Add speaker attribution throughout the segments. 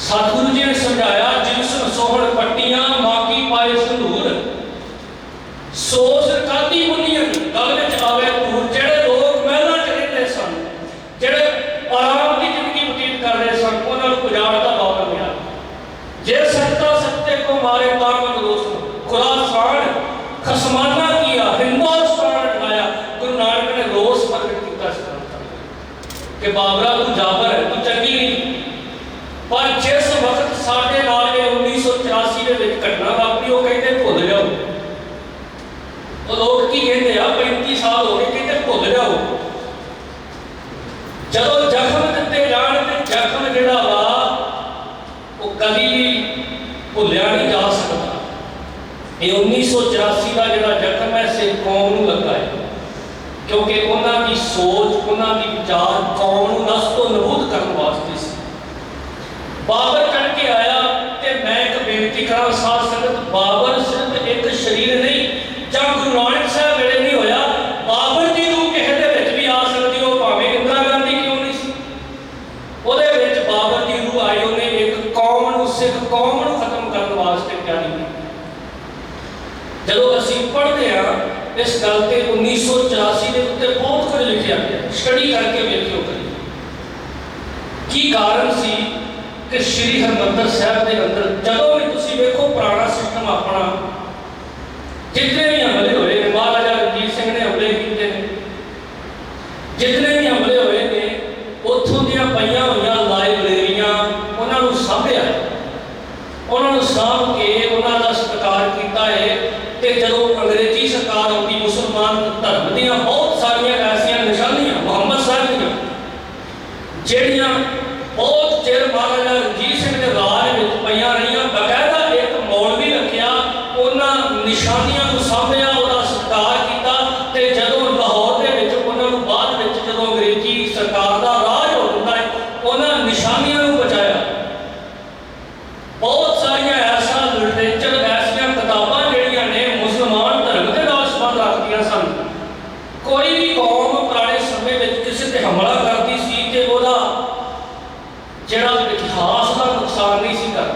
Speaker 1: ਸਤਿਗੁਰੂ ਜੀ ਨੇ ਸਮਝਾਇਆ ਜਿਸ ਸੋਹਣ ਪੱਟੀਆਂ ਮਾਕੀ ਪਾਏ ਸੰਧੂਰ। ਸੋਸ ਕਾਦੀ ਮੁਨੀਆਂ ਗੱਲ ਵਿੱਚ ਆਵੇ ਧੂਰ। ਜਿਹੜੇ ਲੋਕ ਮਹਿਲਾਂ ਚ ਰਹਿੰਦੇ ਸਨ, ਜਿਹੜੇ ਆਰਾਮ ਦੀ ਜ਼ਿੰਦਗੀ ਬਤੀਤ ਕਰ ਰਹੇ ਸਨ, ਉਹਨਾਂ ਨੂੰ ਉਜਾੜ ਦਾ ਦੌਰ ਮਿਲਿਆ। ਜੇ ਸੱਤਾ ਸੱਤੇ ਕੋ ਮਾਰੇ ਤਾਮਨ ਦੋਸਤ ਖੁਰਾਸਾਨ ਖਸਮਾਨਾ ਕੀਆ ਹਿੰਦੁਸਤਾਨ ਢਾਇਆ ਗੁਰੂ ਨਾਨਕ ਨੇ ਰੋਸ ਪ੍ਰਗਟ ਕੀਤਾ ਇਸ ਕਿ ਬਾਬਰਾ ਤੂੰ ਜਾਬਰ ਹੈ, ਤੂੰ ਚੰਗੀ ਨਹੀਂ। ਪਰ ਜਿਸ ਵਕਤ ਸਾਡੇ ਨਾਲ ਇਹ 1984 ਦੇ ਵਿੱਚ ਘਟਨਾ ਵਾਪਰੀ ਉਹ ਕਹਿੰਦੇ ਭੁੱਲ ਜਾਓ ਉਹ ਲੋਕ ਕੀ ਕਹਿੰਦੇ ਆ 35 ਸਾਲ ਹੋ ਗਏ ਕਹਿੰਦੇ ਭੁੱਲ ਜਾਓ ਜਦੋਂ ਜ਼ਖਮ ਦਿੱਤੇ ਜਾਣ ਤੇ ਜ਼ਖਮ ਜਿਹੜਾ ਵਾ ਉਹ ਕਦੀ ਵੀ ਭੁੱਲਿਆ ਨਹੀਂ ਜਾ ਸਕਦਾ। ਇਹ 1984 ਦਾ ਜਿਹੜਾ ਜ਼ਖਮ ਹੈ ਸਿੱਖ ਕੌਮ ਨੂੰ ਲੱਗਾ ਹੈ। ਕਿਉਂਕਿ ਉਹਨਾਂ ਦੀ ਸੋਚ, ਉਹਨਾਂ ਦੀ ਵਿਚਾਰ ਕੌਮ ਨੂੰ ਨਸ ਤੋਂ ਨਬੂਦ ਕਰਨ ਵਾਸਤੇ ਸੀ। ਬਾਬਰ ਚੜ ਕੇ ਆਇਆ, ਤੇ ਮੈਂ ਇੱਕ ਬੇਨਤੀ ਕਰਾਂ ਸਾਧ ਸੰਗਤ, ਬਾਬਰ ਸਿਰਫ ਇੱਕ ਸ਼ਰੀਰ ਨਹੀਂ ਜਾਂ ਗੁਰੂ ਨਾਨਕ ਸਾਹਿਬ ਵੇਲੇ ਨਹੀਂ ਹੋਇਆ ਬਾਬਰ ਦੀ ਰੂਹ ਕਿਸੇ ਦੇ ਵਿੱਚ ਵੀ ਆ ਸਕਦੀ ਉਹ ਭਾਵੇਂ ਇੰਦਰਾ ਗਾਂਧੀ ਕਿਉਂ ਨਹੀਂ ਸੀ ਉਹਦੇ ਵਿੱਚ ਬਾਬਰ ਦੀ ਰੂਹ ਆਈ ਉਹਨੇ ਇੱਕ ਕੌਮ ਨੂੰ ਸਿੱਖ ਕੌਮ ਨੂੰ ਖਤਮ ਕਰਨ ਵਾਸਤੇ ਤਿਆਰੀ ਕੀਤੀ ਜਦੋਂ ਅਸੀਂ ਪੜ੍ਹਦੇ ਹਾਂ ਇਸ ਗੱਲ ਤੇ 1984 ਦੇ ਉੱਤੇ ਬਹੁਤ ਕੁਝ ਲਿਖਿਆ ਗਿਆ। ਸਟੱਡੀ ਕਰਕੇ ਵੇਖਿਓ ਕਰੀ ਕੀ ਕਾਰਨ ਸੀ ਕਿ ਸ਼੍ਰੀ ਹਰਮੰਦਰ ਸਾਹਿਬ ਦੇ ਅੰਦਰ ਜਦੋਂ ਵੀ ਤੁਸੀਂ ਵੇਖੋ ਪੁਰਾਣਾ ਸਿਸਟਮ ਆਪਣਾ ਜਿੰਨੇ ਵੀ ਹਮਲੇ ਹੋਏ ਨੇ ਮਹਾਰਾਜਾ ਰਣਜੀਤ ਸਿੰਘ ਨੇ ਹਮਲੇ ਕੀਤੇ ਨੇ ਜਿੰਨੇ ਵੀ ਹਮਲੇ ਹੋਏ ਨੇ ਉੱਥੋਂ ਦੀਆਂ ਪਈਆਂ ਹੋਈਆਂ ਲਾਇਬ੍ਰੇਰੀਆਂ ਉਹਨਾਂ ਨੂੰ ਸਾਂਭਿਆ ਹੈ। ਉਹਨਾਂ ਨੂੰ ਸਾਂਭ ਕੇ ਉਹਨਾਂ ਦਾ ਸਤਿਕਾਰ ਕੀਤਾ ਹੈ ਤੇ ਜਦੋਂ ਅੰਗਰੇਜ਼ੀ ਸਰਕਾਰ ਆਉਂਦੀ ਮੁਸਲਮਾਨ ਧਰਮ ਦੀਆਂ ਬਹੁਤ ਸਾਰੀਆਂ ਐਸੀਆਂ ਨਿਸ਼ਾਨੀਆਂ ਮੁਹੰਮਦ ਸਾਹਿਬ ਦੀਆਂ ਜਿਹੜੀਆਂ ਬਹੁਤ ਚਿਰ ਮਹਾਰਾਜਾ ਰਣਜੀਤ ਸਿੰਘ ਦੇ ਰਾਜ ਵਿੱਚ ਪਈਆਂ ਰਹੀਆਂ। ਬਕਾਇਦਾ ਇੱਕ ਮੌਲਵੀ ਰੱਖਿਆ, ਉਹਨਾਂ ਨਿਸ਼ਾਨੀਆਂ ਨੂੰ ਸਾਂਭਿਆ ਉਹਦਾ ਸਤਿਕਾਰ ਕੀਤਾ ਤੇ ਜਦੋਂ ਲਾਹੌਰ ਦੇ ਵਿੱਚ, ਉਹਨਾਂ ਨੂੰ ਬਾਅਦ ਵਿੱਚ ਜਦੋਂ ਅੰਗਰੇਜ਼ੀ ਸਰਕਾਰ ਦਾ ਰਾਜ ਹੋ ਜਾਂਦਾ ਹੈ, ਉਹਨਾਂ ਨਿਸ਼ਾਨੀਆਂ ਨੂੰ ਬਚਾਇਆ। ਬਹੁਤ ਸਾਰੀਆਂ ਐਸਾ ਲਿਟਰੇਚਰ ਐਸੀਆਂ ਕਿਤਾਬਾਂ ਜਿਹੜੀਆਂ ਨੇ ਮੁਸਲਮਾਨ ਧਰਮ ਦੇ ਨਾਲ ਸੰਬੰਧ ਰੱਖਦੀਆਂ ਸਨ। ਕੋਈ ਵੀ ਕੌਮ ਪੁਰਾਣੇ ਸਮੇਂ ਵਿੱਚ ਕਿਸੇ ਤੇ ਹਮਲਾ ਕਰਦੀ ਸੀ ਤੇ ਉਹਦਾ ਜਿਹੜਾ ਇਤਿਹਾਸ ਦਾ ਨੁਕਸਾਨ ਨਹੀਂ ਸੀ ਕਰਦਾ।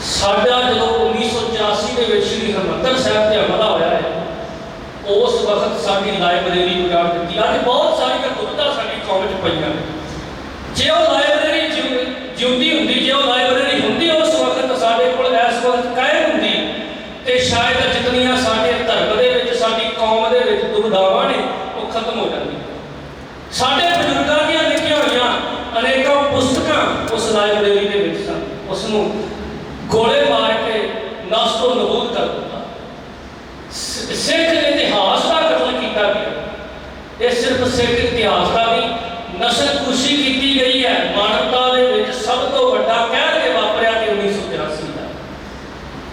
Speaker 1: ਸਾਡਾ ਜਦੋਂ 1984 ਦੇ ਵਿੱਚ ਸ੍ਰੀ ਹਰਿਮੰਦਰ ਸਾਹਿਬ ਤੇ ਹਮਲਾ ਹੋਇਆ ਹੈ, ਉਸ ਵਕਤ ਸਾਡੀ ਲਾਇਬ੍ਰੇਰੀ ਉਜਾੜ ਦਿੱਤੀ। ਅੱਜ ਬਹੁਤ ਸਾਰੀਆਂ ਦੁਬਿਧਾ ਸਾਡੀ ਕੌਮ ਚ ਪਈਆਂ ਨੇ। ਜੇ ਉਹ ਲਾਇਬ੍ਰੇਰੀ ਜਿਉ- ਜਿਉਂਦੀ ਹੁੰਦੀ ਜੇ ਉਹ ਲਾਇਬ੍ਰੇਰੀ ਹੁੰਦੀ ਉਸ ਵਕਤ ਸਾਡੇ ਕੋਲ ਇਸ ਵਕਤ ਕਾਇਮ ਹੁੰਦੀ ਤੇ ਸ਼ਾਇਦ ਜਿਤਨੀਆਂ ਸਾਡੇ ਧਰਮ ਦੇ ਵਿੱਚ ਸਾਡੀ ਕੌਮ ਦੇ ਵਿੱਚ ਦੁਬਿਧਾਵਾਂ ਨੇ ਉਹ ਖਤਮ ਹੋ ਜਾਂਦੀਆਂ ਸਾਡੇ ਬਜ਼ੁਰਗਾਂ ਦੀਆਂ ਲਿਖੀਆਂ ਹੋਈਆਂ ਅਨੇਕਾਂ ਪੁਸਤਕਾਂ ਉਸ ਲਾਇਬ੍ਰੇਰੀ ਦੇ ਵਿੱਚ ਸਨ ਉਸ ਨੂੰ ਗੋਲੇ ਮਾਰ ਕੇ ਨਸ ਤੋਂ ਨਬੂਦ ਕਰ ਦਿੱਤਾ ਸ- ਸਿੱਖ ਇਤਿਹਾਸ ਦਾ ਕਤਲ ਕੀਤਾ ਗਿਆ ਇਹ ਸਿਰਫ ਸਿੱਖ ਇਤਿਹਾਸ ਦਾ ਨਹੀਂ, ਨਸਲ ਖੁਸ਼ੀ ਕੀਤੀ ਗਈ ਹੈ। ਮਾਨਵਤਾ ਦੇ ਵਿੱਚ ਸਭ ਤੋਂ ਵੱਡਾ ਕਹਿਰ ਕੇ ਵਾਪਰਿਆ ਤੇ 1984 ਦਾ।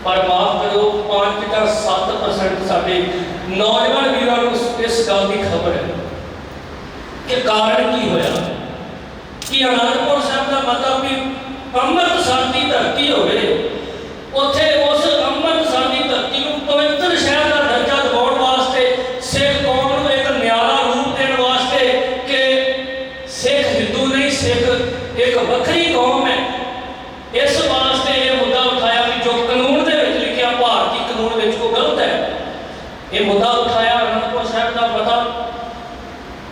Speaker 1: ਪਰ ਮਾਫ ਕਰੋ 5.7% ਸਾਡੇ ਨੌਜਵਾਨ ਵੀਰਾਂ ਨੂੰ ਇਸ ਗੱਲ ਦੀ ਖਬਰ ਹੈ ਕਿ ਕਾਰਨ ਕੀ ਹੋਇਆ। ਕਿ ਅਨੰਦਪੁਰ ਸਾਹਿਬ ਦਾ ਮਤਲਬ ਵੀ ਅੰਮ੍ਰਿਤਸਰ ਦੀ ਧਰਤੀ ਹੋਵੇ ਉੱਥੇ ਉਸ ਅੰਮ੍ਰਿਤਸਰ ਦੀ ਧਰਤੀ ਨੂੰ ਪਵਿੱਤਰ ਸ਼ਹਿਰ ਦਾ ਦਰਜਾ ਦਿਵਾਉਣ ਵਾਸਤੇ ਸਿੱਖ ਕੌਮ ਨੂੰ ਇੱਕ ਨਿਆਰਾ ਰੂਪ ਦੇਣ ਵਾਸਤੇ ਕਿ ਸਿੱਖ ਹਿੰਦੂ ਨਹੀਂ ਸਿੱਖ ਇੱਕ ਵੱਖਰੀ ਕੌਮ ਹੈ ਇਸ ਵਾਸਤੇ ਇਹ ਮੁੱਦਾ ਉਠਾਇਆ ਕਿ ਜੋ ਕਾਨੂੰਨ ਦੇ ਵਿੱਚ ਲਿਖਿਆ ਭਾਰਤੀ ਕਾਨੂੰਨ ਵਿੱਚ ਉਹ ਗਲਤ ਹੈ ਇਹ ਮੁੱਦਾ ਉਠਾਇਆ ਅਨੰਦਪੁਰ ਸਾਹਿਬ ਦਾ ਪਤਾ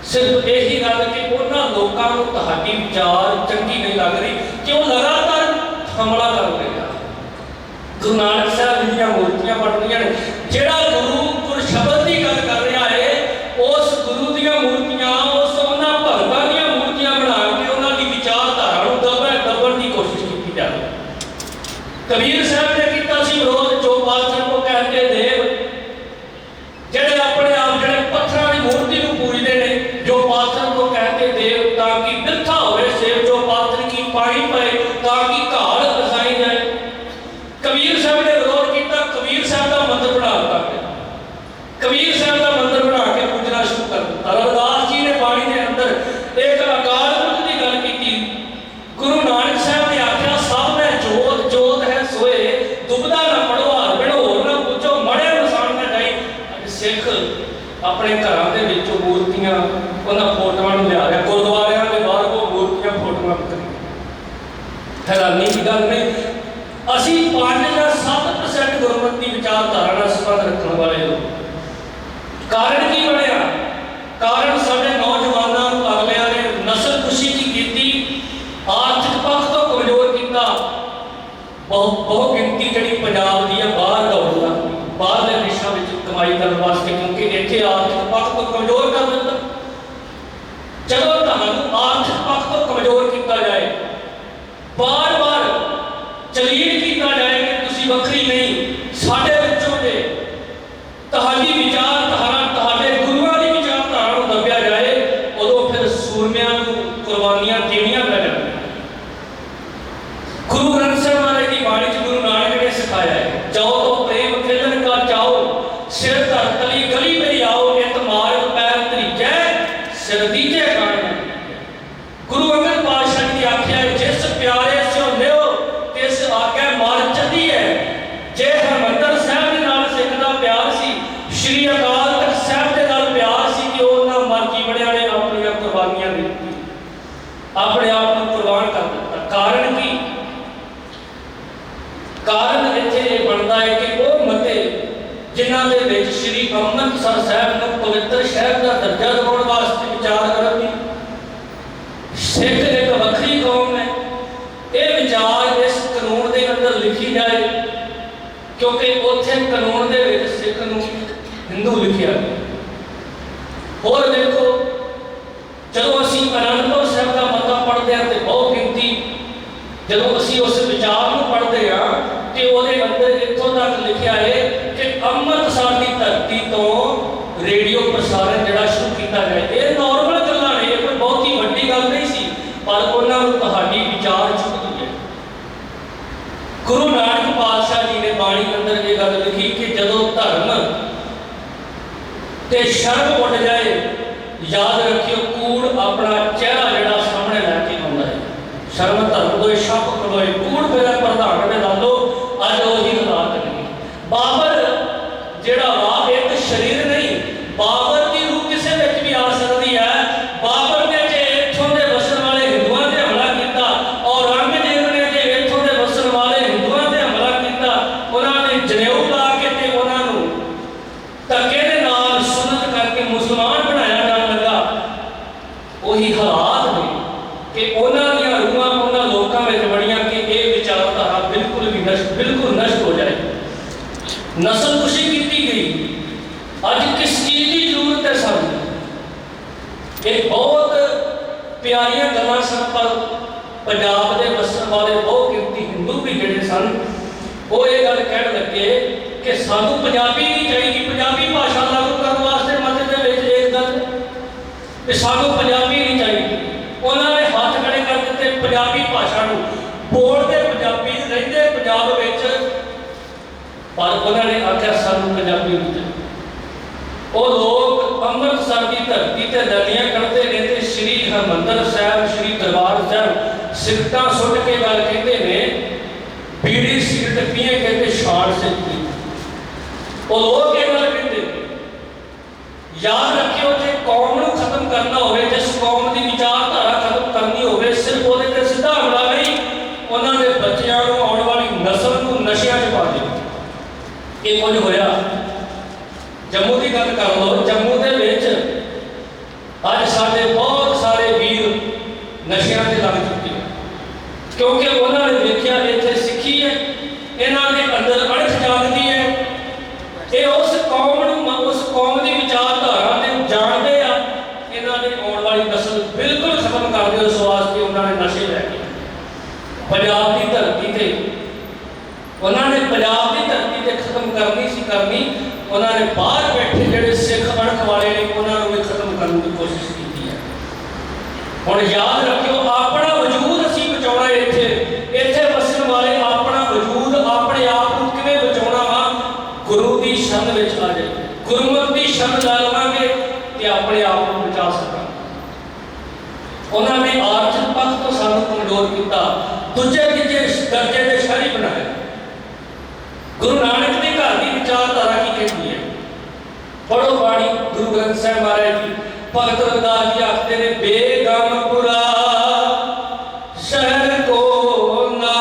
Speaker 1: ਸਿਰਫ ਇਹੀ ਗੱਲ ਕਿ ਉਹਨਾਂ ਲੋਕਾਂ ਨੂੰ ਤੁਹਾਡੀ ਵਿਚਾਰ ਚੰਗੀ ਨਹੀਂ ਲੱਗ ਰਹੀ। ਕਿ ਉਹ ਲਗਾਤਾਰ ਹਮਲਾ ਕਰ ਰਹੇ ਆ? ਗੁਰੂ ਨਾਨਕ ਸਾਹਿਬ ਜੀ ਦੀਆਂ ਮੂਰਤੀਆਂ ਬਣਦੀਆਂ ਨੇ। ਜਿਹੜਾ ਗੁਰੂ ਗੁਰ ਸ਼ਬਦ ਦੀ ਗੱਲ ਕਰ ਰਿਹਾ ਹੈ ਉਸ ਗੁਰੂ ਦੀਆਂ ਮੂਰਤੀਆਂ ਉਸ ਉਹਨਾਂ ਭਗਤਾਂ ਦੀਆਂ ਮੂਰਤੀਆਂ ਬਣਾ ਕੇ ਉਹਨਾਂ ਦੀ ਵਿਚਾਰਧਾਰਾ ਨੂੰ ਦਬੇ ਦਬਣ ਦੀ ਕੋਸ਼ਿਸ਼ ਕੀਤੀ ਜਾਵੇ ਕਬੀਰ ਸਾਹਿਬ ਨੇ ਕੀਤਾ ਸੀ ਵਿਰੋਧ ਜੋ ਪਾਤਸ਼ਾਹ ਕੋ ਕਹਿੰਦੇ ਦੇਵ ਜਿਹੜੇ ਆਪਣੇ ਆਪ ਜਿਹੜੇ ਪੱਥਰਾਂ ਦੀ ਮੂਰਤੀ ਨੂੰ ਪੂਜਦੇ ਨੇ ਜੋ ਪਾਤਰ ਕੋ ਕਹਿੰਦੇ ਦੇਵ ਤਾਂ ਕਿ ਬਿਰਥਾ ਹੋਵੇ ਸੇਵ ਜੋ ਪਾਤਰ ਕੀ ਪਾਣੀ ਪਏ ਤਾਂ ਕਿ ਘਾਲ ਵਸਾਈ ਜਾਏ ਕਬੀਰ ਸਾਹਿਬ ਨੇ ਵਿਰੋਧ ਕੀਤਾ ਕਬੀਰ ਸਾਹਿਬ ਦਾ ਮੰਦਰ ਬਣਾ ਦਿੱਤਾ ਕਬੀਰ ਸਾਹਿਬ ਦਾ ਮੰਦਰ ਬਣਾ ਕੇ ਪੂਜਣਾ ਸ਼ੁਰੂ ਕਰ ਦਿੱਤਾ ਰਵਿਦਾਸ ਜੀ ਨੇ ਬਾਣੀ ਦੇ ਅੰਦਰ ਇੱਕ ਅਕਾਲ ਪੁਰਖ ਦੀ ਗੱਲ ਕੀਤੀ ਗੁਰੂ ਨਾਨਕ ਸਾਹਿਬ ਨੇ ਆਖਿਆ ਸਭ ਮੈਂ ਜੋਤ ਜੋਤ ਹੈ ਸੋਏ ਦੁਬਦਾ ਨਾ ਪੜੋ ਹਾਰ ਬਿੜੋ ਨਾ ਪੁੱਛੋ ਮੜੇ ਨਸਾਨ ਨਾ ਜਾਈ ਅੱਜ ਸਿੱਖ ਆਪਣੇ ਘਰਾਂ ਦੇ ਵਿੱਚੋਂ ਮੂਰਤੀਆਂ ਉਹਨਾਂ ਫੋਟੋਆਂ ਨੂੰ ਲਿਆ ਰਿਹਾ ਗੁਰਦੁਆਰਿਆਂ ਦੇ ਬਾਹਰ ਉਹ ਮੂਰਤੀਆਂ ਫੋਟੋਆਂ ਵਿਕਰੀਆਂ ਹੈਰਾਨੀ ਦੀ ਗੱਲ ਨਹੀਂ ਅਸੀਂ 5 ਜਾਂ 7% ਗੁਰਮਤਿ ਵਿਚਾਰਧਾਰਾ ਨਾਲ ਸੰਬੰਧ ਰੱਖਣ ਵਾਲੇ ਲੋਕ ਕਾਰਨ ਕੀ ਬਣਿਆ ਕਾਰਨ ਸਾਡੇ ਨੌਜਵਾਨਾਂ ਨੂੰ ਅਗਲਿਆਂ ਨੇ ਨਸਲ ਖੁਸ਼ੀ ਕੀ ਕੀਤੀ ਆਰਥਿਕ ਪੱਖ ਤੋਂ ਕਮਜ਼ੋਰ ਕੀਤਾ ਬਹੁਤ ਬਹੁਤ ਗਿਣਤੀ ਜਿਹੜੀ ਪੰਜਾਬ ਦੀ ਹੈ ਬਾਹਰ ਦੌੜਨਾ ਬਾਹਰਲੇ ਦੇਸ਼ਾਂ ਵਿੱਚ ਕਮਾਈ ਕਰਨ ਵਾਸਤੇ ਕਿਉਂਕਿ ਇੱਥੇ ਆਰਥਿਕ ਪੱਖ ਤੋਂ ਕਮਜ਼ੋਰ ਕਰ ਦਿੱਤਾ ਜਦੋਂ ਤੁਹਾਨੂੰ ਆਰਥਿਕ ਪੱਖ ਤੋਂ ਕਮਜ਼ੋਰ ਕੀਤਾ ਜਾਏ ਬਾਰ-ਬਾਰ ਚਲੀਨ ਕੀਤਾ ਜਾਏ ਕਿ ਤੁਸੀਂ ਵੱਖਰੀ ਨਹੀਂ। ਸਾਡੇ ਵਿੱਚੋਂ ਦੇ ਤੁਹਾਡੀ ਵਿਚਾਰਧਾਰਾ, ਤੁਹਾਡੇ ਗੁਰੂਆਂ ਦੀ ਵਿਚਾਰਧਾਰਾ ਨੂੰ ਦੱਬਿਆ ਜਾਏ, ਉਦੋਂ ਫਿਰ ਸੂਰਮਿਆਂ ਨੂੰ ਕੁਰਬਾਨੀਆਂ ਦੇਣੀਆਂ ਪੈ ਜਾਂਦੀਆਂ। ਗੁਰੂ ਗ੍ਰੰਥ ਸਾਹਿਬ ਮਹਾਰਾਜ ਦੀ ਬਾਣੀ ਚ ਗੁਰੂ ਨਾਨਕ ਨੇ ਸਿਖਾਇਆ ਹੈ, ਜਾਓ ਤੋ ਪ੍ਰੇਮ ਖੇਲਣ ਕਾ ਚਾਓ ਸਿਰ ਧਰ ਤਲੀ ਗਲੀ ਮੇਰੀ ਆਓ ਇਤ ਮਾਰਗ ਪੈਰ ਤਰੀਜੈ ਸਿਰ ਦੀਜੇ ਕਾਣ। ਗੁਰੂ ਅੰਗਦ ਪਾਤਸ਼ਾਹ ਜੀ ਦੀ ਆਖਿਆ ਹੈ, ਜਿਸ ਪਿਆਰੇ ਸਿਓ ਲਿਓ ਤਿਸ ਆਗੇ ਮਾਰ ਚੱਲੀ ਹੈ ਜੇ ਹਰਮੰਦਰ ਸਾਹਿਬ ਦੇ ਨਾਲ ਸਿੱਖ ਦਾ ਪਿਆਰ ਸੀ ਸ਼੍ਰੀ ਅਕਾਲ ਤਖਤ ਸਾਹਿਬ ਦੇ ਨਾਲ ਪਿਆਰ ਸੀ ਕਿ ਉਹਨਾਂ ਮਰਜ਼ੀ ਬੜਿਆਂ ਨੇ ਆਪਣੀਆਂ ਕੁਰਬਾਨੀਆਂ ਦੇ ਦਿੱਤੀਆਂ ਆਪਣੇ ਆਪ ਨੂੰ ਕੁਰਬਾਨ ਕਰ ਦਿੱਤਾ ਕਾਰਨ ਕੀ ਕਾਰਨ ਇੱਥੇ ਇਹ ਬਣਦਾ ਹੈ ਕਿ ਉਹ ਮਤੇ ਜਿਨ੍ਹਾਂ ਦੇ ਵਿੱਚ ਸ੍ਰੀ ਅੰਮ੍ਰਿਤਸਰ ਸਾਹਿਬ ਨੂੰ ਪਵਿੱਤਰ ਸ਼ਹਿਰ ਦਾ ਦਰਜਾ ਦਿਵਾਉਣ ਵਾਸਤੇ ਵਿਚਾਰ ਕਰਨ ਦੀ। ਸਿੱਖ ਇੱਕ ਵੱਖਰੀ ਕੌਮ ਹੈ। ਇਹ ਵਿਚਾਰ ਇਸ ਕਾਨੂੰਨ ਦੇ ਅੰਦਰ ਲਿਖੀ ਜਾਏ, ਕਿਉਂਕਿ ਉੱਥੇ ਕਾਨੂੰਨ ਦੇ ਵਿੱਚ ਸਿੱਖ ਨੂੰ ਹਿੰਦੂ ਲਿਖਿਆ ਗਿਆ। ਹੋਰ ਦੇਖੋ, ਜਦੋਂ ਅਸੀਂ ਅਨੰਦਪੁਰ ਸਾਹਿਬ ਦਾ ਮਤਾ ਪੜ੍ਹਦੇ ਹਾਂ ਤੇ ਬਹੁਤ ਗਿਣਤੀ, ਜਦੋਂ ਅਸੀਂ ਉਸ ਵਿਚਾਰ ਨੂੰ ਪੜ੍ਹਦੇ ਹਾਂ ਤੇ ਉਹਦੇ ਅੰਦਰ ਇੱਥੋਂ ਤੱਕ ਲਿਖਿਆ ਹੈ ਕਿ ਅੰਮ੍ਰਿਤਸਰ ਦੀ ਧਰਤੀ ਤੋਂ ਰੇਡੀਓ ਜਿਹੜਾ ਸ਼ੁਰੂ ਕੀਤਾ ਜਾਏ ਇਹ ਨਾਰਮਲ ਗੱਲਾਂ ਨੇ ਕੋਈ ਬਹੁਤੀ ਵੱਡੀ ਗੱਲ ਨਹੀਂ ਸੀ, ਪਰ ਉਹਨਾਂ ਨੂੰ ਤੁਹਾਡੀ ਵਿਚਾਰ ਚੁੱਕਦੀ ਹੈ ਗੁਰੂ ਨਾਨਕ ਪਾਤਸ਼ਾਹ ਜੀ ਨੇ ਬਾਣੀ ਅੰਦਰ ਇਹ ਗੱਲ ਲਿਖੀ ਕਿ ਜਦੋਂ ਧਰਮ ਤੇ ਸ਼ਰਮ ਉੱਡ ਜਾਏ, ਯਾਦ ਰੱਖਿਓ ਕੂੜ ਆਪਣਾ ਚਿਹਰਾ ਜਿਹੜਾ ਸਾਹਮਣੇ ਲੈ ਕੇ ਆਉਂਦਾ ਹੈ ਸ਼ਰਮ ਧਰਮ ਕੋਈ ਸ਼ੱਕ ਕਰੋਏ ਕੂੜ ਮੇਰਾ ਪ੍ਰਧਾਨ ਨੇ ਲਾ ਲਓ ਅੱਜ ਉਹੀ ਹਾਲਾਤ ਨੇ ਬਾਬਰ ਜਿਹੜਾ ਵਾ ਇੱਕ ਸਰੀਰ ਨਹੀਂ ਬਾਬਰ ਦੀ ਰੂਹ ਕਿਸੇ ਵਿੱਚ ਵੀ ਆ ਸਕਦੀ ਹੈ ਬਾਬਰ ਨੇ ਜੇ ਇੱਥੋਂ ਦੇ ਵਸਣ ਵਾਲੇ ਹਿੰਦੂਆਂ ਤੇ ਹਮਲਾ ਕੀਤਾ ਔਰੰਗਜ਼ੇਬ ਨੇ ਜੇ ਇੱਥੋਂ ਦੇ ਵਸਣ ਵਾਲੇ ਹਿੰਦੂਆਂ ਤੇ ਹਮਲਾ ਕੀਤਾ ਉਹਨਾਂ ਨੇ ਜਨੇਊ ਲਾ ਕੇ ਤੇ ਉਹਨਾਂ ਨੂੰ ਧੱਕੇ ਦੇ ਨਾਲ ਸੁਨਤ ਕਰਕੇ ਮੁਸਲਮਾਨ ਬਣਾਇਆ ਜਾਣ ਲੱਗਾ ਉਹੀ ਹਾਲਾਤ ਨੇ ਕਿ ਉਹਨਾਂ ਦੀਆਂ ਰੂਹਾਂ ਉਹਨਾਂ ਲੋਕਾਂ ਵਿੱਚ ਬੜੀਆਂ ਕਿ ਇਹ ਵਿਚਾਰਧਾਰਾ ਬਿਲਕੁਲ ਵੀ ਨਸ਼ਟ ਬਿਲਕੁਲ ਨਸ਼ਟ ਹੋ ਜਾਏ ਨਸਲ ਖੁਸ਼ੀ ਕੀਤੀ ਗਈ ਅੱਜ ਕਿਸ ਚੀਜ਼ ਦੀ ਜ਼ਰੂਰਤ ਹੈ ਸਾਨੂੰ ਇਹ ਬਹੁਤ ਪਿਆਰੀਆਂ ਗੱਲਾਂ ਸਨ, ਪਰ ਪੰਜਾਬ ਦੇ ਵਸਣ ਵਾਲੇ ਬਹੁਤ ਗਿਣਤੀ ਹਿੰਦੂ ਵੀ ਜਿਹੜੇ ਸਨ, ਉਹ ਇਹ ਗੱਲ ਕਹਿਣ ਲੱਗੇ ਕਿ ਸਾਨੂੰ ਪੰਜਾਬੀ ਨਹੀਂ ਚਾਹੀਦੀ, ਪੰਜਾਬੀ ਭਾਸ਼ਾ ਲਾਗੂ ਕਰਨ ਵਾਸਤੇ ਮਤੇ ਦੇ ਵਿੱਚ ਇਹ ਗੱਲ ਕਿ ਸਾਨੂੰ ਪੰਜਾਬੀ ਨਹੀਂ ਚਾਹੀਦੀ। ਉਹਨਾਂ ਨੇ ਹੱਥ ਖੜੇ ਕਰ ਦਿੱਤੇ ਪੰਜਾਬੀ ਭਾਸ਼ਾ ਨੂੰ। ਬੋਲਦੇ ਪੰਜਾਬੀ, ਰਹਿੰਦੇ ਪੰਜਾਬ ਵਿੱਚ, ਪਰ ਉਹਨਾਂ ਨੇ ਆਖਿਆ ਸਾਨੂੰ ਪੰਜਾਬੀ ਨਹੀਂ ਚਾਹੀਦੀ। ਉਹ ਲੋਕ ਅੰਮ੍ਰਿਤਸਰ ਦੀ ਧਰਤੀ ਤੇ ਦਲੀਆਂ ਕੱਢਦੇ ਨੇ ਤੇ ਸ੍ਰੀ ਹਰਮੰਦਰ ਸਾਹਿਬ, ਸ੍ਰੀ ਦਰਬਾਰ ਸਾਹਿਬ ਸਿੱਖਾਂ ਸੁੱਟ ਕੇ ਗੱਲ ਕਹਿੰਦੇ ਨੇ, ਬੀੜੀ ਸਿਗਰਟ ਪੀਏ ਕਹਿੰਦੇ ਸ਼ਾਨ ਸਿੱਖੀ ਉਹ ਲੋਕ ਇਹ ਗੱਲ ਕਹਿੰਦੇ ਯਾਦ ਰੱਖਿਓ ਜੇ ਕੌਮ ਨੂੰ ਖਤਮ ਕਰਨਾ ਹੋਵੇ, ਜਿਸ ਕੌਮ ਦੀ ਵਿਚਾਰਧਾਰਾ ਖਤਮ ਕਰਨੀ ਹੋਵੇ, ਸਿਰਫ ਉਹਦੇ ਤੇ ਸਿੱਧਾ ਹਮਲਾ ਨਹੀਂ, ਉਹਨਾਂ ਦੇ ਬੱਚਿਆਂ ਨੂੰ ਆਉਣ ਵਾਲੀ ਨਸਲ ਨੂੰ ਨਸ਼ਿਆਂ 'ਚ ਪਾ ਦਿਓ ਇਹ ਕੁਝ ਹੋਇਆ ਜੰਮੂ ਦੀ ਗੱਲ ਕਰ ਲਓ ਜੰਮੂ ਦੇ ਵਿੱਚ ਅੱਜ ਸਾਡੇ ਬਹੁਤ ਸਾਰੇ ਵੀਰ ਨਸ਼ਿਆਂ ਤੇ ਲੱਗ ਚੁੱਕੇ ਹਨ ਕਿਉਂਕਿ ਉਹਨਾਂ ਨੇ ਦੇਖਿਆ ਇੱਥੇ ਸਿੱਖੀ ਹੈ ਇਹਨਾਂ ਦੇ ਅੰਦਰ ਅਣਖ ਜਾਗਦੀ ਹੈ ਇਹ ਉਸ ਕੌਮ ਨੂੰ ਮ- ਉਸ ਕੌਮ ਦੀ ਵਿਚਾਰਧਾਰਾ ਨੇ ਜਾਣਦੇ ਆ ਇਹਨਾਂ ਦੇ ਆਉਣ ਵਾਲੀ ਨਸਲ ਬਿਲਕੁਲ ਖਤਮ ਕਰ ਦਿਓ ਇਸ ਵਾਸਤੇ ਉਹਨਾਂ ਨੇ ਨਸ਼ੇ ਲੈ ਕੇ ਪੰਜਾਬ ਦੀ ਧਰਤੀ ਤੇ ਉਹਨਾਂ ਨੇ ਪੰਜਾਬ ਦੀ ਧਰਤੀ ਤੇ ਖਤਮ ਕਰਨੀ ਸੀ ਕਰਨੀ ਉਹਨਾਂ ਨੇ ਬਾਹਰ ਬੈਠੇ ਜਿਹੜੇ ਸਿੱਖ ਅਣਖ ਵਾਲੇ ਨੇ ਉਹਨਾਂ ਨੂੰ ਵੀ ਖਤਮ ਕਰਨ ਦੀ ਕੋਸ਼ਿਸ਼ ਕੀਤੀ ਹੈ ਹੁਣ ਯਾਦ ਰੱਖਿਓ ਆਪਣਾ ਵਜੂਦ ਅਸੀਂ ਬਚਾਉਣਾ ਹੈ ਇੱਥੇ ਇੱਥੇ ਵਸਣ ਵਾਲੇ ਆਪਣਾ ਵਜੂਦ ਆਪਣੇ ਆਪ ਨੂੰ ਕਿਵੇਂ ਬਚਾਉਣਾ ਵਾ ਗੁਰੂ ਦੀ ਸ਼ਰਨ ਵਿੱਚ ਆ ਜਾਏ ਗੁਰਮਤਿ ਦੀ ਸ਼ਰਨ ਲੈ ਲਵਾਂਗੇ ਤੇ ਆਪਣੇ ਆਪ ਨੂੰ ਬਚਾ ਸਕਾਂਗੇ ਉਹਨਾਂ ਨੇ ਆਰਥਿਕ ਪੱਖ ਤੋਂ ਸਾਨੂੰ ਕਮਜ਼ੋਰ ਕੀਤਾ ਦੂਜੇ ਤੀਜੇ ਦਰਜੇ ਦੇ ਸ਼ਹਿਰੀ ਬਣਾਏ ਗੁਰੂ ਨਾਨਕ ਦੇ ਘਰ ਦੀ ਵਿਚਾਰਧਾਰਾ ਕੀ ਕਹਿੰਦੀ ਹੈ ਪੜੋ ਬਾਣੀ ਗੁਰੂ ਗ੍ਰੰਥ ਸਾਹਿਬ ਮਹਾਰਾਜ ਜੀ ਭਗਤ ਰਵਿਦਾਸ ਜੀ ਆਖਦੇ ਨੇ ਬੇਗਮ ਸ਼ਹਿਰ ਕੋ ਨਾ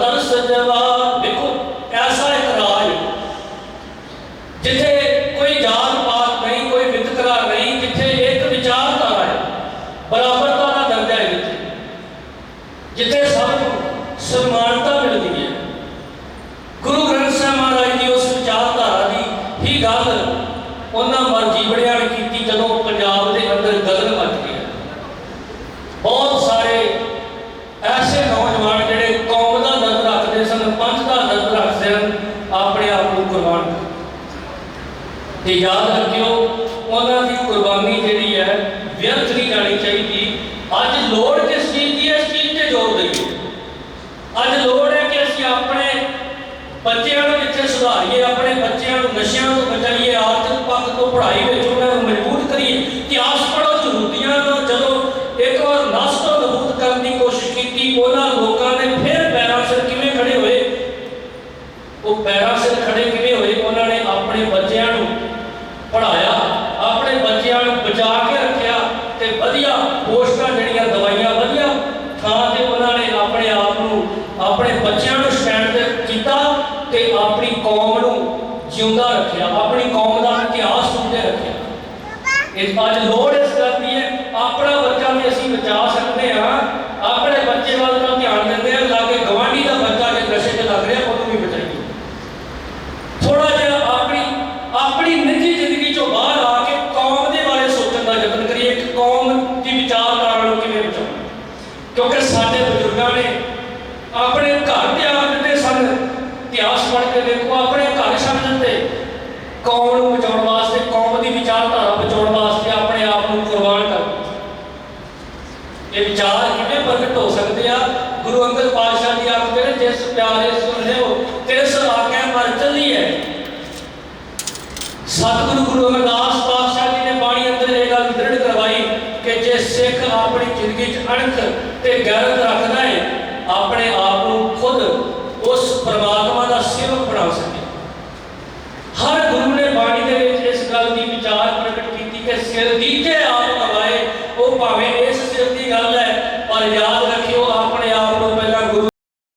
Speaker 1: ਤਰਸ ਜਵਾ ਦੇਖੋ ਐਸਾ ਇੱਕ ਰਾਜ ਜਿੱਥੇ ਕੋਈ ਜਾਤ ਪਾਤ ਨਹੀਂ ਕੋਈ ਵਿਤਕਰਾ ਨਹੀਂ ਜਿੱਥੇ ਇੱਕ ਵਿਚਾਰਧਾਰਾ ਹੈ ਬਰਾਬਰਤਾ ਦਾ ਦਰਜਾ ਹੈ ਜਿੱਥੇ ਜਿੱਥੇ ਸਭ ਨੂੰ ਸਨਮਾਨਤਾ ਮਿਲਦੀ ਹੈ ਗੁਰੂ ਗ੍ਰੰਥ ਸਾਹਿਬ ਮਹਾਰਾਜ ਦੀ ਉਸ ਵਿਚਾਰਧਾਰਾ ਦੀ ਹੀ ਗੱਲ ਉਹਨਾਂ ਮਰਜ਼ੀ ਬੜਿਆਂ ਨੇ ਕੀਤੀ ਜਦੋਂ ਪੰਜਾਬ ਦੇ ਅੰਦਰ ਗਗਨ ਮੱਚ ਗਿਆ ਬਹੁਤ ਸਾਰੇ ਐਸੇ ਨੌਜਵਾਨ ਜਿਹੜੇ ਕੌਮ ਦਾ ਦਰਦ ਰੱਖਦੇ ਸਨ ਪੰਥ ਦਾ ਦਰਦ ਰੱਖਦੇ ਸਨ ਆਪਣੇ ਆਪ ਨੂੰ ਕੁਰਬਾਨ ਕਰ ਦਿੱਤਾ। ਤੇ ਯਾਦ ਰੱਖਿਓ, ਉਹਨਾਂ ਦੀ ਕੁਰਬਾਨੀ ਜਿਹੜੀ ਹੈ ਵਿਅਰਥ ਨਹੀਂ ਜਾਣੀ ਚਾਹੀਦੀ। ਅੱਜ ਲੋੜ ਕਿਸ ਚੀਜ਼ ਦੀ ਹੈ ਇਸ ਚੀਜ਼ ਤੇ ਜ਼ੋਰ ਦਈਏ। ਅੱਜ ਲੋੜ ਹੈ ਕਿ ਅਸੀਂ ਆਪਣੇ ਬੱਚਿਆਂ ਨੂੰ ਜਿੱਥੇ ਸੁਧਾਰੀਏ, ਆਪਣੇ ਬੱਚਿਆਂ ਨੂੰ, ਨਸ਼ਿਆਂ ਤੋਂ ਬਚਾਈਏ, ਆਰਥਿਕ ਪੱਖ ਤੋਂ ਪੜ੍ਹਾਈ ਵਿੱਚ ਉਹਨਾਂ ਨੂੰ ਮਜ਼ਬੂਤ ਕਰੀਏ ਇਤਿਹਾਸ ਪੜ੍ਹੋ ਜਰੂਰਤੀਆਂ ਨੂੰ ਜਦੋਂ ਇੱਕ ਵਾਰ ਨਸ ਤੋਂ ਨਬੂਦ ਕਰਨ ਦੀ ਕੋਸ਼ਿਸ਼ ਕੀਤੀ ਉਹਨਾਂ ਲੋਕਾਂ ਨੇ ਫਿਰ ਪੈਰਾਂ ਸਿਰ ਕਿਵੇਂ ਖੜੇ ਹੋਏ ਉਹ ਪੈਰਾਂ ਸਿਰ ਖੜੇ ਕਿਵੇਂ ਹੋਏ ਉਹਨਾਂ ਨੇ ਆਪਣੇ ਬੱਚਿਆਂ ਨੂੰ ਪੜਾਇਆ ਆਪਣੇ ਬੱਚਿਆਂ ਨੂੰ ਬਚਾ ਕੇ ਰੱਖਿਆ ਤੇ ਵਧੀਆ ਪੋਸਟਾਂ ਜਿਹੜੀਆਂ ਦਵਾਈਆਂ ਵਧੀਆ ਥਾਂ ਤੇ ਉਹਨਾਂ ਨੇ ਆਪਣੇ ਆਪ ਨੂੰ ਆਪਣੇ ਬੱਚਿਆਂ ਨੂੰ ਸਟੈਂਡ ਤੇ ਕੀਤਾ ਤੇ ਆਪਣੀ ਕੌਮ ਨੂੰ ਜਿਉਂਦਾ ਰੱਖਿਆ, ਆਪਣੀ ਕੌਮ ਦਾ ਇਤਿਹਾਸ ਸੁਣਦੇ ਰੱਖਿਆ। ਇਸ ਅੱਜ ਲੋੜ ਇਸ ਗੱਲ ਦੀ ਹੈ, ਆਪਣਾ ਬੱਚਾ ਵੀ ਅਸੀਂ ਬਚਾ ਸਕਦੇ ਹਾਂ, ਆਪਣੇ ਬੱਚੇ ਵੱਲ ਤਾਂ ਧਿਆਨ ਦਿੰਦੇ ਹਾਂ, ਲਾਗੇ ਗਵਾਂਢੀ ਦਾ ਬੱਚਾ ਜੇ ਨਸ਼ੇ 'ਚ ਲੱਗ ਰਿਹਾ, ਉਹਨੂੰ ਵੀ ਬਚਾਈਏ ਥੋੜਾ ਜਿਹਾ ਆਪਣੀ ਆਪਣੀ ਨਿੱਜੀ ਜ਼ਿੰਦਗੀ ਚੋਂ ਬਾਹਰ ਆ ਕੇ ਕੌਮ ਦੇ ਬਾਰੇ ਸੋਚਣ ਦਾ ਯਤਨ ਕਰੀਏ ਕਿ ਕੌਮ ਦੀ ਵਿਚਾਰਧਾਰਾ ਨੂੰ ਕਿਵੇਂ ਬਚਾਉਣਾ। ਕਿਉਂਕਿ ਸਾਡੇ ਬਜ਼ੁਰਗਾਂ ਨੇ ਆਪਣੇ ਘਰ ਤਿਆਗ ਇਤਿਹਾਸ ਪੜ੍ਹ ਕੇ ਦੇਖੋ, ਆਪਣੇ ਘਰ ਛੱਡ ਦਿੱਤੇ। ਕੌਮ ਨੂੰ ਬਚਾਉਣ ਵਾਸਤੇ, ਕੌਮ ਦੀ ਵਿਚਾਰਧਾਰਾ ਬਚਾਉਣ ਵਾਸਤੇ ਆਪਣੇ ਆਪ ਨੂੰ ਕੁਰਬਾਨ ਕਰ ਇਹ ਵਿਚਾਰ ਕਿਵੇਂ ਪ੍ਰਗਟ ਹੋ ਸਕਦੇ ਆ? ਗੁਰੂ ਅੰਗਦ ਪਾਤਸ਼ਾਹ ਜੀ ਆਖਦੇ ਨੇ ਜਿਸ ਪਿਆਰੇ ਸੁਣਦੇ ਹੋ ਤਿਸ ਆਗੇ ਮਰ ਚੱਲੀ ਹੈ। ਸਤਿਗੁਰੂ ਗੁਰੂ ਅਮਰਦਾਸ ਪਾਤਸ਼ਾਹ ਜੀ ਨੇ ਬਾਣੀ ਅੰਦਰ ਇਹ ਗੱਲ ਦ੍ਰਿੜ ਕਰਵਾਈ ਕਿ ਜੇ ਸਿੱਖ ਆਪਣੀ ਜ਼ਿੰਦਗੀ 'ਚ ਅਣਖ ਤੇ ਗੈਰਤ ਰੱਖਦਾ ਹੈ ਆਪਣੇ ਆਪ ਨੂੰ ਖੁਦ ਉਸ ਪਰਮਾਤਮਾ ਦਾ ਸੇਵਕ ਬਣਾ ਸਕੇ ਹਰ ਗੁਰੂ ਨੇ ਬਾਣੀ ਦੇ ਵਿੱਚ ਇਸ ਗੱਲ ਦੀ ਵਿਚਾਰ ਪ੍ਰਗਟ ਕੀਤੀ ਕਿ ਸਿਰ ਦੀਤੇ ਆਪ ਨਵਾਏ ਉਹ ਭਾਵੇਂ ਇਸ ਸਿਰ ਦੀ ਗੱਲ ਹੈ ਪਰ ਯਾਦ